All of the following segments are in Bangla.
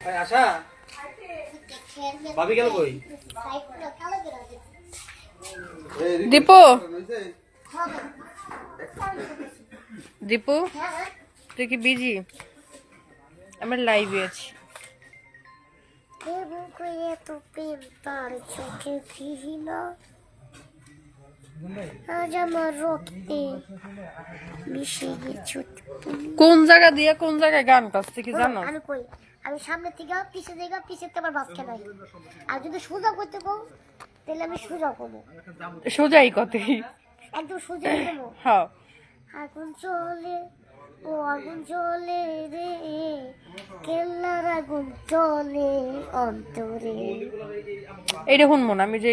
ভাই আশা ভাবি গেল কই? দীপু। দীপু তুই কি বিজি আমরা লাইভে আছি। তো প্রেম তার চোখে ফিরিল আজ আমার রক্তে মিশে গেছো কোন জায়গা দিয়ে কোন জায়গায় গান করছে কি জানো? আমি কই? আমি সামনে থেকে পিছিয়ে থেকে পিছিয়ে আমার বাস খেলাই আর যদি সোজা করতে কো তাহলে আমি সোজা করব। সোজাই কথাই একদম সোজা করব। হ্যাঁ। আগুন চলে ও আগুন চলে রে। কেল্লার আগুন চলে অন্তরে। এইটা শুনব না আমি যে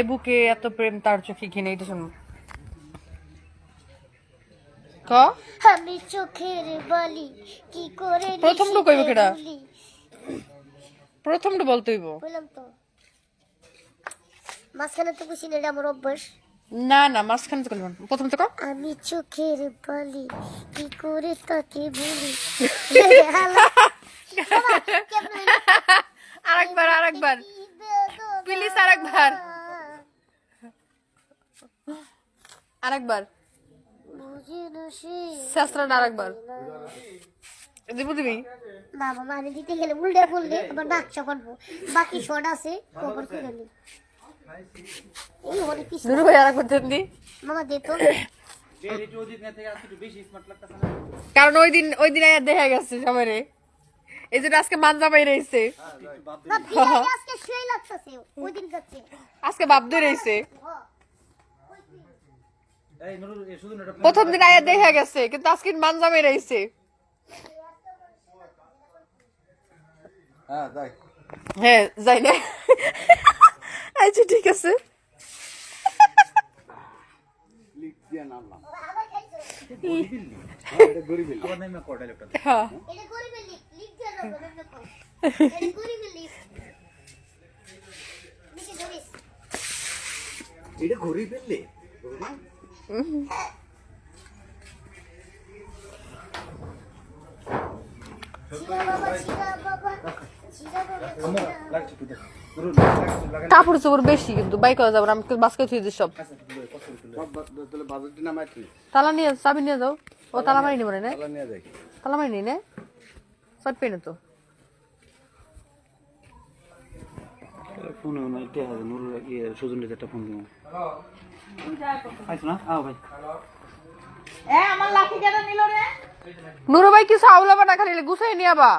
এবুকে এত প্রেম তার চোখে ঘিনে এটা শুনব। ক? আমি চোখের বালি কি করে প্রথমটা কইবো কেডা? বললাম তো। মাঝখানে তো এটা আমার অভ্যাস। না না মাঝখানে তো করলাম প্রথম তো ক? আমি চোখের বালি কি করে তাকে ভুলি আরেকবার আরেকবার। প্লিজ আরেকবার। আরেকবার। শাস্ত্রটা আরেকবার। দিব দিবি না মামা আমি দিতে গেলে উল্টে বললে আবার করব বাকি শট আছে কবর করে নি। এই অনেক কিছু দুরু ভাই আরেকবার দেন মামা দে তো। কারণ ওই দিন ওই দিন আয়া দেখা গেছে সবাই রে এই জন্য আজকে মানজা পাই রয়েছে। না আজকে বাপ রয়েছে এই নুরুল এ শুধু না এটা প্রথম দিন আয়া দেখা গেছে কিন্তু আজকে মানজা মেয়ে রয়েছে। হ্যাঁ যাই। হ্যাঁ না। আচ্ছা ঠিক আছে। হ্যাঁ। এটা ঘুরি ফেললে কাপড় চোপড় বেশি কিন্তু, বাইক করা যাবে আমি বাসকে থুই দিই সব। তালা নিয়ে, চাবি নিয়ে যাও। ও তালা মারি নিব না। তালা মারি নি, না। সব পেনে তো। ফোন ইয়ে সুজন একটা ফোন না? নুরু ভাই কি চাউল বানা খালি গুছাই নিয়ে আবা।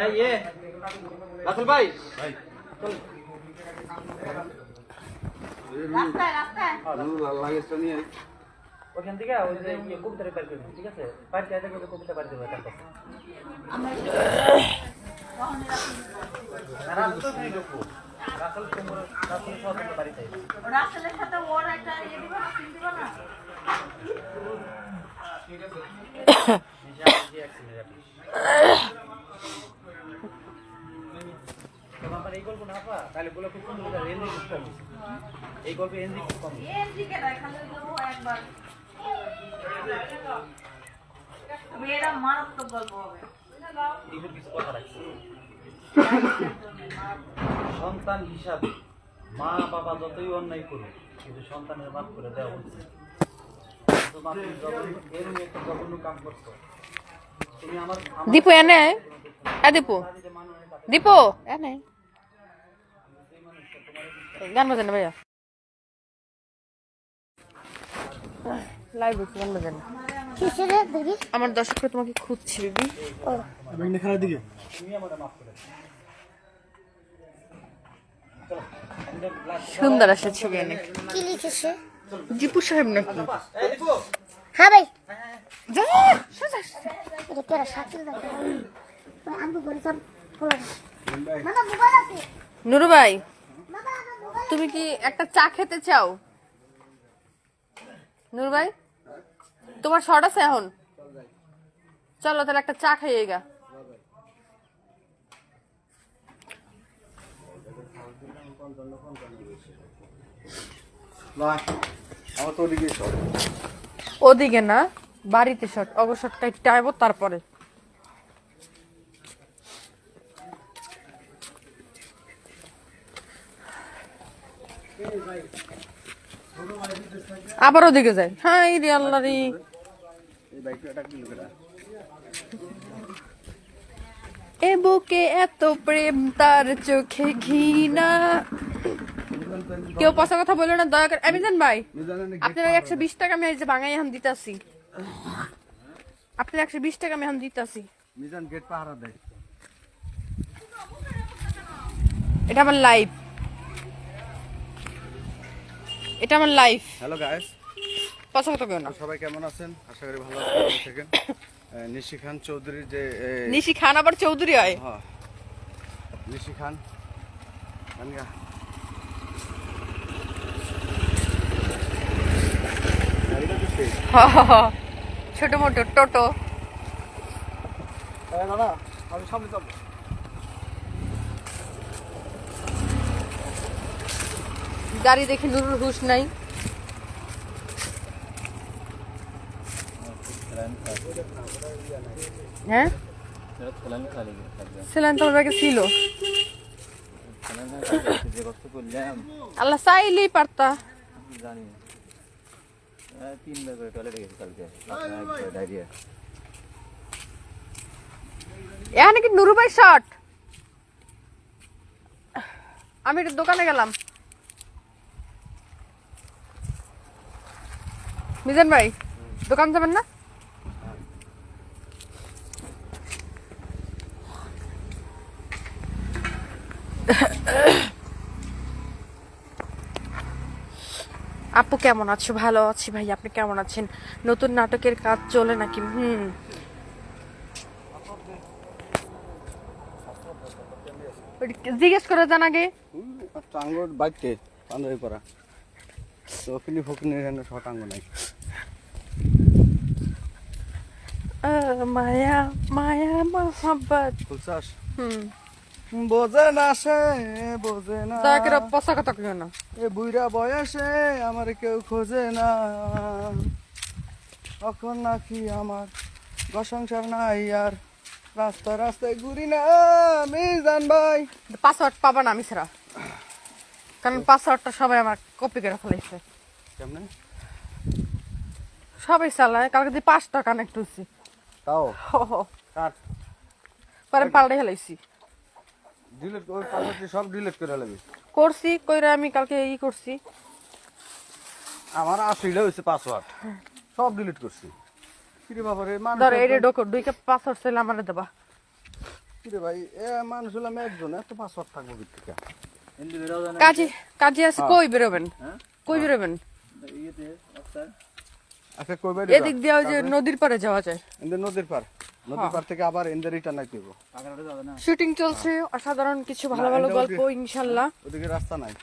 এই রাসেল ভাই। ভাই। লাগেজটা নিয়ে ওখান থেকে ওই যে ইয়ে কবিতাটা পার করবি ঠিক আছে? পার করে দেখো কবিতা পার দেবে তার কাছে রাসেলের সাথে ওর একটা ইয়ে দিবা না সিন দিবা না? আমার এই গল্প না পা তাহলে বলে খুব সুন্দর এনজি খুব কম। এই গল্পে এনজি খুব কম। এনজিকে দেয় খালি একবার। মেয়েরা মারাত্মক গল্প হবে। সন্তান হিসাবে মা বাবা যতই অন্যায় করুক কিন্তু সন্তানের মাফ করে দেওয়া উচিত। দীপু এনে। দীপু। দীপু এনে। গান বাজে না ভাইয়া। লাইভ গান বাজে না আমার দর্শকরা তোমাকে খুঁজছে বেবি। ও। তুমি আমার মাফ সুন্দর আসে ছবি অনেক। কি লিখেছে? দীপু সাহেব নাকি? হ্যাঁ ভাই। যা, সোজা, সোজা। এটা কেরা শাকিল না আমি বলি সব বলো মামা মোবাইল আছে? নুরু ভাই তুমি কি একটা চা খেতে চাও? নুর ভাই? তোমার শর্ট আছে এখন? চলো তাহলে একটা চা খাইয়ে গা। না ওদিকে ওদিকে না বাড়িতে শট অবসরটা একটু আইব তারপরে। আবার ওদিকে যায় হ্যাঁ রে আল্লাহ রে এই বাইকটা এটা কি লোকেরা এ বুকে এত প্রেম তার চোখে ঘৃণা। কেউ পয়সা কথা বলল না দয়া করে আমিজান ভাই আপনার একশো বিশ টাকা আমি যে বাঙাই এখন দিতাছি। আপনার একশো বিশ টাকা আমি এখন দিতাছি। মিজান গেট পাহারা দেয়। এটা আমার লাইফ এটা আমার লাইফ হ্যালো গাইস কথা কেউ না। সবাই কেমন আছেন? আশা করি ভালো আছেন নিশি খান চৌধুরীর যে নিশি খান আবার চৌধুরী হয়? হ্যাঁ। নিশি খান। ছোট মোটো টোটো। দাদা আমি সামনে যাব। গাড়ি দেখে নুরুর হুশ নাই। হ্যাঁ? সেলান তোমার ব্যাগে ছিল। আল্লাহ চাইলেই পারতা। জানি তিনবার করে টয়লেটে গেছি কালকে ডায়রিয়া এখানে কি নুরু ভাই শর্ট আমি দোকানে গেলাম। মিজান ভাই, দোকান যাবেন না? আপু কেমন আছো? ভালো আছি ভাই আপনি কেমন আছেন? নতুন নাটকের কাজ চলে নাকি? হুম। জিজ্ঞেস করে জান আগে। টাঙ্গর বাইকতে পাঞ্জাবি পরা তো ফিলি ফকিনের এখানে সব টাঙ্গ নাই। মায়া মায়া মোহাম্মত ফুলচাস হুম। বোঝে না সে বোঝে না। করে পচা কথা কেউ না। এ বুইরা বয়সে আমার কেউ খোঁজে না। তখন নাকি আমার ঘর সংসার নাই আর রাস্তা রাস্তায় ঘুরি না। আমি জান ভাই পাসওয়ার্ড পাবা না আমি ছাড়া। কারণ পাসওয়ার্ডটা সবাই আমার কপি করে ফেলেছে কেমনে? সবাই চালায় কালকে দিয়ে পাঁচটা কানেক্ট হয়েছি তাও? কাট। পরে পাল্টে ফেলাইছি। ডিলিট ওই পাসওয়ার্ডটি সব ডিলিট করে নেবি করছি কইরা আমি কালকে ই করছি। আমার আশিটা হয়েছে পাসওয়ার্ড। সব ডিলিট করছি। কিরে বাবা রে মানুষ ধর এই একজন- ডোকো দুইকে পাসওয়ার্ড চাইলে আমার দেবা। কিরে ভাই এ মানুষ হলাম একজন এত পাসওয়ার্ড থাকব কি থেকে হিন্দি বেরাও জানা কাজে কাজে আছে কই বেরোবেন? কই বেরোবেন? ইয়েতে রাস্তায়। আচ্ছা কই বাইরে এদিক দিয়ে ওই যে নদীর পারে যাওয়া যায়। নদীর পার নদীর পার থেকে আবার রিটার্ন শুটিং চলছে অসাধারণ কিছু ভালো ভালো গল্প ওদিকে- ইনশাল্লাহ। ওদিকে রাস্তা নাই।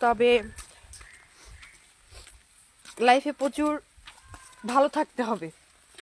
তবে লাইফে প্রচুর ভালো থাকতে হবে।